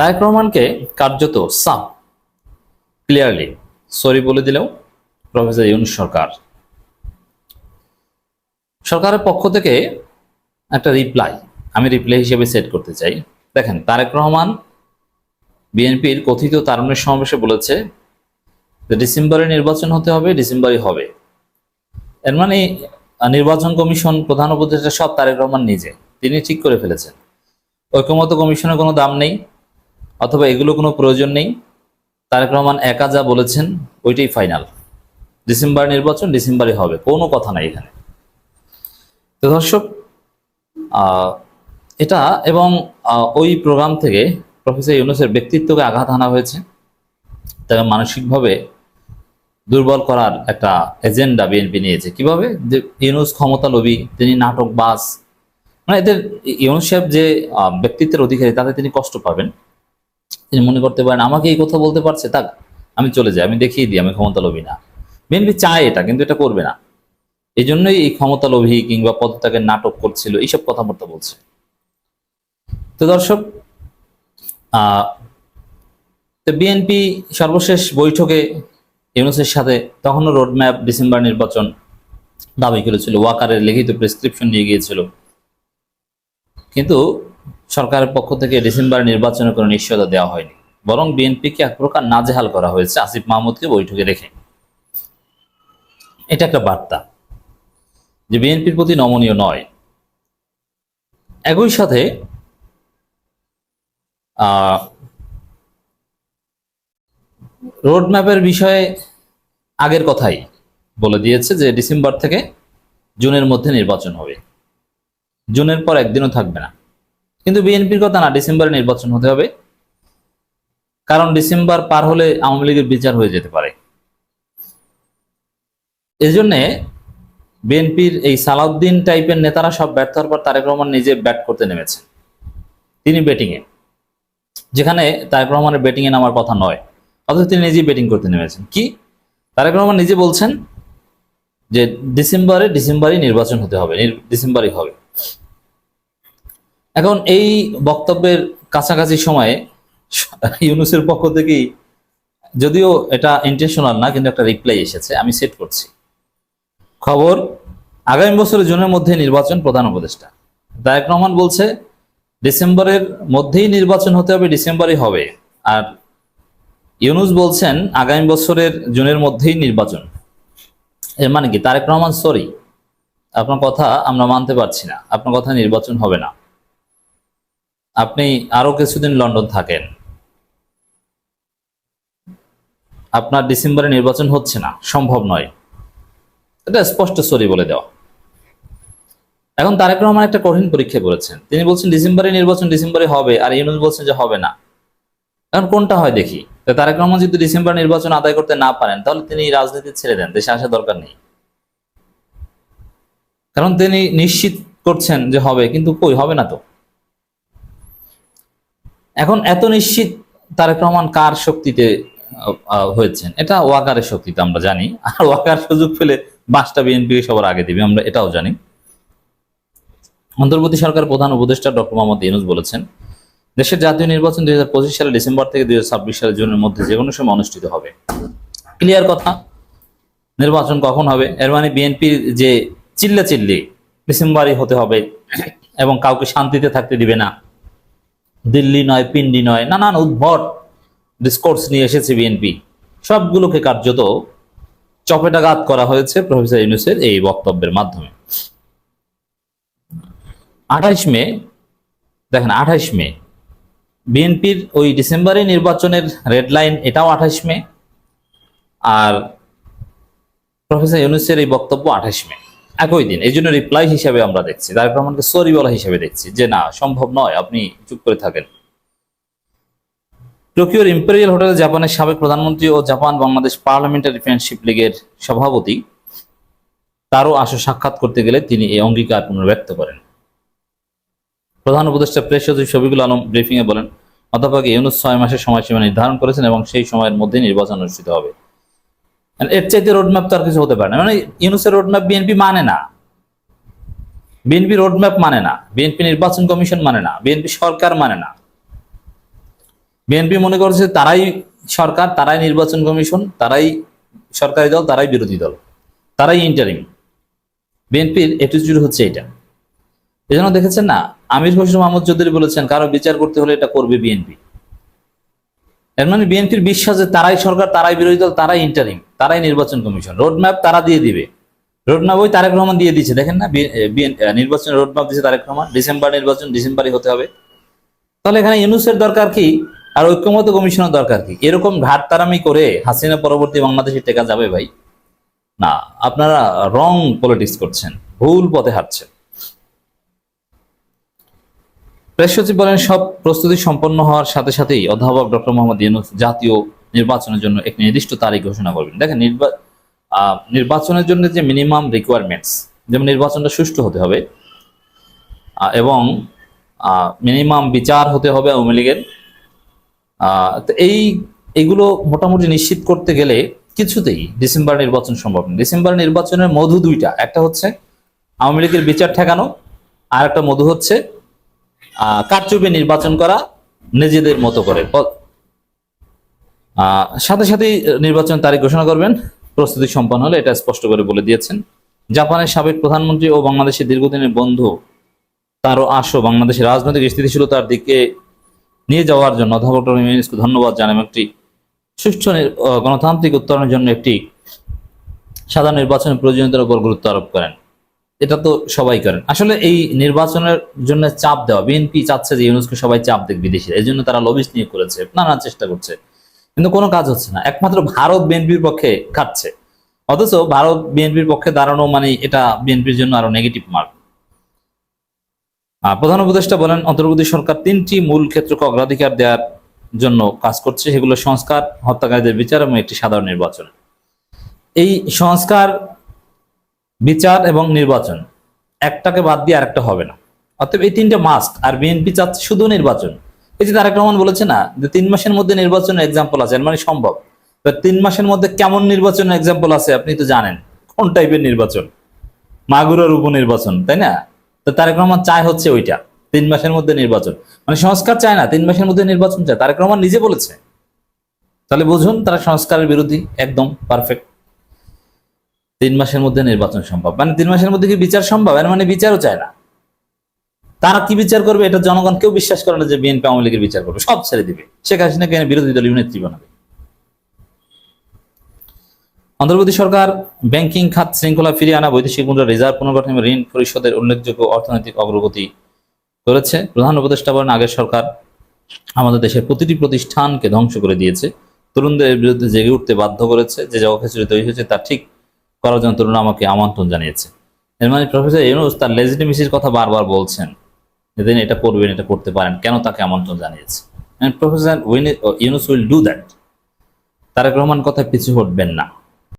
তারেক রহমানকে কার্যত সাপ ক্লিয়ারলি সরি বলে দিলেও প্রফেসর ইউনুস সরকার। সরকারের পক্ষ থেকে একটা রিপ্লাই আমি রিপ্লাই হিসেবে সেট করতে চাই। দেখেন, তারেক রহমান বিএনপির কথিত তারুণ্যের সমাবেশে বলেছে যে ডিসেম্বরে নির্বাচন হতে হবে ডিসেম্বরে হবে। এর মানে নির্বাচন কমিশন প্রধান উপদেষ্টা সব তারেক রহমান নিজে, তিনি ঠিক করে ফেলেছেন। ঐক্যমত কমিশনের কোনো দাম নেই। অথবা এগুলো কোনো প্রয়োজন নেই। তারেক রহমান একা যা বলেছেন, ওইটাই ফাইনাল ডিসেম্বর নির্বাচন ডিসেম্বরে হবে, কোনো কথা নাই এখানে। তো দর্শক এটা এবং ওই প্রোগ্রাম থেকে প্রফেসর ইউনুসের ব্যক্তিত্বকে আঘাত আনা হয়েছে। তাকে মানসিকভাবে দুর্বল করার একটা এজেন্ডা বিএনপি নিয়েছে। কীভাবে? ইউনুস ক্ষমতা লোভী, তিনি নাটক বাস মানে এদের, ইউনুস যে ব্যক্তিত্বের অধিকারী, তাতে তিনি কষ্ট পাবেন। তিনি মনে করতে পারেন, আমাকে এই কথা বলতে পারছে তাক আমি চলে যাই, আমি দেখিয়ে দিই, আমি ক্ষমতা লোভী না। বিএনপি চায় এটা, কিন্তু এটা করবে না। এই জন্যই এই ক্ষমতা লোভী কিংবা পদত্যাগের নাটক করছিল, এইসব কথাবার্তা বলছে। তো দর্শক বিএনপি সর্বশেষ বৈঠকে ইউনুসের সাথে তখনও রোডম্যাপ ডিসেম্বর নির্বাচন দাবি করেছিল, ওয়াকারের লিখিত প্রেসক্রিপশন নিয়ে গিয়েছিল। কিন্তু সরকারের পক্ষ থেকে ডিসেম্বর নির্বাচনের কোনো নিশ্চয়তা দেওয়া হয়নি। বরং বিএনপিকে এক প্রকার নাজেহাল করা হয়েছে আসিফ মাহমুদকে বৈঠকে রেখে। এটা একটা বার্তা যে বিএনপির প্রতি নমনীয় নয়। একই সাথে রোডম্যাপের বিষয়ে আগের কথাই বলে দিয়েছে যে ডিসেম্বর থেকে জুনের মধ্যে নির্বাচন হবে। জুনের পর একদিনও থাকবে না। কিন্তু বিএনপির কথা না, ডিসেম্বরে নির্বাচন হতে হবে। কারণ ডিসেম্বর পার হলে আওয়ামী লীগের বিচার হয়ে যেতে পারে। এই জন্যে বিএনপির এই সালাউদ্দিন টাইপের নেতারা সব ব্যর্থ হওয়ার পর তারেক রহমান নিজে ব্যাট করতে নেমেছেন। তিনি ব্যাটিংয়ে যেখানে তারেক রহমানের ব্যাটিংয়ে নামার কথা নয়, অথচ তিনি নিজেই ব্যাটিং করতে নেমেছেন। কি? তারেক রহমান নিজে বলছেন যে ডিসেম্বরে ডিসেম্বরই নির্বাচন হতে হবে ডিসেম্বরই হবে। এখন এই বক্তব্যের কাছাকাছি সময়ে ইউনুসের পক্ষ থেকেই যদিও এটা ইন্টেনশনাল না, কিন্তু একটা রিপ্লাই এসেছে, আমি সেট করছি। খবর, আগামী বছরের জুনের মধ্যে নির্বাচন প্রধান উপদেষ্টা। তারেক রহমান বলছে, ডিসেম্বরের মধ্যেই নির্বাচন হতে হবে, ডিসেম্বরই হবে। আর ইউনুস বলছেন, আগামী বছরের জুনের মধ্যেই নির্বাচন। এর মানে কি? তারেক রহমান সরি আপনার কথা আমরা মানতে পারছি না। আপনার কথা নির্বাচন হবে না। আপনি আরও কিছুদিন লন্ডন থাকেন। আপনার ডিসেম্বরে নির্বাচন হচ্ছে না, সম্ভব নয়। এটা স্পষ্ট সরি বলে দেওয়া। এখন তারেক রহমান একটা কঠিন পরীক্ষায় বলেছেন তিনি বলছেন, ডিসেম্বরে নির্বাচন ডিসেম্বরে হবে, আর ইউনুস বলছেন যে হবে না। এখন কোনটা হয় দেখি। তারেক রহমান যদি ডিসেম্বর নির্বাচন আদায় করতে না পারেন, তাহলে তিনি রাজনীতি ছেড়ে দেন, দেশে আসা দরকার নেই। কারণ তিনি নিশ্চিত করছেন যে হবে, কিন্তু কই, হবে না তো। এখন এত নিশ্চিত তারেক রহমান কার শক্তিতে হয়েছেন? এটা ওয়াকারের শক্তিতে আমরা জানি। আর ওয়াকার সুযোগ পেলে বাসটা বিএনপি সবার আগে দিবে, আমরা এটাও জানি। অন্তর্বর্তী সরকার প্রধান উপদেষ্টা ডক্টর মোহাম্মদ ইউনুস বলেছেন, দেশের জাতীয় নির্বাচন দুই হাজার পঁচিশ সালে ডিসেম্বর থেকে দুই হাজার ছাব্বিশ সালে জুনের মধ্যে যে কোনো সময় অনুষ্ঠিত হবে। ক্লিয়ার কথা, নির্বাচন কখন হবে? এর মানে বিএনপির যে চিল্লা চিল্লি ডিসেম্বরই হতে হবে এবং কাউকে শান্তিতে থাকতে দিবে না। দিল্লি নয়, পিন্ডি নয়, নানান উদ্ভট ডিসকোর্স নিয়ে এসেছে বিএনপি সবগুলোকে কার্যত চপেটাঘাত করা হয়েছে প্রফেসর ইউনুসের এই বক্তব্যের মাধ্যমে। আঠাইশ মে, দেখেন আঠাইশ মে বিএনপির ওই ডিসেম্বরে নির্বাচনের রেড লাইন এটাও আঠাইশ মে, আর প্রফেসর ইউনুসের এই বক্তব্য আঠাইশ মে। একই দিন। এই জন্য রিপ্লাই হিসাবে আমরা দেখছি তারেক রহমানকে সরি বলা হিসাবে দেখছি, যে না, সম্ভব নয়, আপনি চুপ করে থাকেন। টোকিওর ইম্পেরিয়াল হোটেলে জাপানের সাবেক প্রধানমন্ত্রী ও জাপান বাংলাদেশ পার্লামেন্টারি ফ্রেন্ডশিপ লীগের সভাপতি, তারও আসা সাক্ষাৎ করতে গেলে তিনি এই অঙ্গীকার পুনর্ব্যক্ত করেন। প্রধান উপদেষ্টা প্রেস সচিব শফিকুল আলম ব্রিফিং এ বলেন, অধ্যাপক ইউনুস ছয় মাসের সময়সীমা নির্ধারণ করেছেন এবং সেই সময়ের মধ্যে নির্বাচন অনুষ্ঠিত হবে। এর চাইতে রোডম্যাপ তো আর কিছু হতে পারে না। মানে ইউনুসের রোডম্যাপ বিএনপি মানে না। বিএনপি রোডম্যাপ মানে না। বিএনপি নির্বাচন কমিশন মানে না। বিএনপি সরকার মানে না। বিএনপি মনে করছে তারাই সরকার, তারাই নির্বাচন কমিশন, তারাই সরকারি দল, তারাই বিরোধী দল। তারাই ইন্টারিম বিএনপির অ্যাটিটিউড হচ্ছে এটা এজন্য দেখেছেন না, আমির হোসেন মোহাম্মদ চৌধুরী বলেছেন, কারও বিচার করতে হলে এটা করবে বিএনপি। এর মানে বিএনপির বিশ্বাস যে তারাই সরকার, তারাই বিরোধী দল, তারাই ইন্টারিম তারাই নির্বাচন কমিশন। রোডম্যাপ তারা দিয়ে দিবে। রোডম্যাপ ওই তারেক রহমান দিয়ে দিচ্ছে দেখেন না নির্বাচন রোডম্যাপ দিচ্ছে তারেক রহমান। ডিসেম্বর নির্বাচন, ডিসেম্বরই হতে হবে। তাহলে এখানে ইউনুসের দরকার কি? আর ঐক্যমত কমিশনের দরকার কি? এরকম ঘাট তারামি করে হাসিনা পরবর্তী বাংলাদেশে টেকা যাবে ভাই? না, আপনারা রং পলিটিক্স করছেন। ভুল পথে হাঁটছেন। প্রেস সচিব বলেন, সব প্রস্তুতি সম্পন্ন হওয়ার সাথে সাথেই অধ্যাপক ডক্টর মোহাম্মদ ইউনুস জাতীয় নির্বাচনের জন্য একটি নির্দিষ্ট তারিখ ঘোষণা করবেন। দেখেন, নির্বা- নির্বাচনের জন্য যে মিনিমাম রিকোয়ারমেন্টস যেমন নির্বাচনটা সুষ্ঠু হতে হবে এবং মিনিমাম বিচার হতে হবে আওয়ামী লীগের। তো এই, এগুলো মোটামুটি নিশ্চিত করতে গেলে কিছুতেই ডিসেম্বর নির্বাচন সম্ভব না ডিসেম্বর নির্বাচনের মধু দুইটা, একটা হচ্ছে আওয়ামী লীগের বিচার ঠেকানো, আর একটা মধু হচ্ছে কারচুপি নির্বাচন করা নিজেদের মতো করে। সাথে সাথেই নির্বাচন তারিখ ঘোষণা করবেন। প্রস্তুতি সম্পন্ন হলে এটা স্পষ্ট করে বলে দিয়েছেন। জাপানের সাবেক প্রধানমন্ত্রী ও বাংলাদেশের দীর্ঘদিনের বন্ধু তারও আশো বাংলাদেশের রাজনৈতিক স্থিতিশীলতার দিকে নিয়ে যাওয়ার জন্য অধ্যাপক ডক্টর ধন্যবাদ জানান একটি সুষ্ঠু গণতান্ত্রিক উত্তরণের জন্য একটি সাধারণ নির্বাচনের প্রয়োজনীয়তার উপর গুরুত্ব আরোপ করেন। এটা তো সবাই করেন। আসলে এই নির্বাচনের জন্য চাপ দেওয়া, বিএনপি চাচ্ছে যে ইউনুসকে সবাই চাপ দেখ বিদেশিরা এই জন্য তারা লবিস নিয়ে করেছে নানা চেষ্টা করছে। কিন্তু কোনো কাজ হচ্ছে না, একমাত্র ভারত বিএনপির পক্ষে খাচ্ছে অথচ ভারত বিএনপির পক্ষে দাঁড়ানো মানে এটা বিএনপির জন্য আরও নেগেটিভ মার্ক প্রধান উপদেষ্টা বলেন, অন্তর্বর্তী সরকার তিনটি মূল ক্ষেত্রকে অগ্রাধিকার দেওয়ার জন্য কাজ করছে, সেগুলো সংস্কার, হত্যাকারীদের বিচার এবং একটি সাধারণ নির্বাচন। এই সংস্কার বিচার এবং নির্বাচন। একটাকে বাদ দিয়ে আরেকটা হবে না। অতএব এই তিনটে মাস্ট আর বিএনপি চাচ্ছে শুধু নির্বাচন। এই যে তারেক রহমান বলেছে না যে তিন মাসের মধ্যে নির্বাচনের এক্সাম্পল আছে মানে সম্ভব। তিন মাসের মধ্যে কেমন নির্বাচনের এক্সাম্পল আছে আপনি তো জানেন। কোন টাইপের নির্বাচন? মাগুরার উপনির্বাচন তাই না? তো তারেক রহমান চায় হচ্ছে ওইটা, তিন মাসের মধ্যে নির্বাচন। মানে সংস্কার চায় না, তিন মাসের মধ্যে নির্বাচন চায়। তারেক রহমান নিজে বলেছে। তাহলে বুঝুন, তারা সংস্কারের বিরোধী, একদম পারফেক্ট তিন মাসের মধ্যে নির্বাচন সম্ভব। মানে তিন মাসের মধ্যে কি বিচার সম্ভব? এর মানে বিচারও চায় না। তারা কি বিচার করবে এটা জনগণ কেউ বিশ্বাস করে না যে বিএনপি আওয়ামী লীগের বিচার করবে। সব ছেড়ে দিবে। শেখ হাসিনাকে এনে বিরোধী দলীয় নেত্রী বানাবে। অন্তর্বর্তী সরকার ব্যাংকিং খাত শৃঙ্খলা ফিরিয়ে আনা বৈদেশিক মুদ্রা রিজার্ভ পুনর্গঠন এবং ঋণ পরিশোধের উল্লেখযোগ্য অর্থনৈতিক অগ্রগতি করেছে। প্রধান উপদেষ্টা বলেন, আগের সরকার আমাদের দেশের প্রতিটি প্রতিষ্ঠানকে ধ্বংস করে দিয়েছে। তরুণদের বিরুদ্ধে জেগে উঠতে বাধ্য করেছে। যে জগৎ তৈরি হয়েছে, তা ঠিক করার জন্য তরুণ আমাকে আমন্ত্রণ জানিয়েছে। এর মানে প্রফেসর ইউনুস তার লেজিটিমিসির কথা বারবার বলছেন যেদিন এটা করবেন, এটা করতে পারেন, কেন তাকে আমন্ত্রণ জানিয়েছে? Professor Yunus will do that Tarique Rahman কথা পিছু হটবেন না।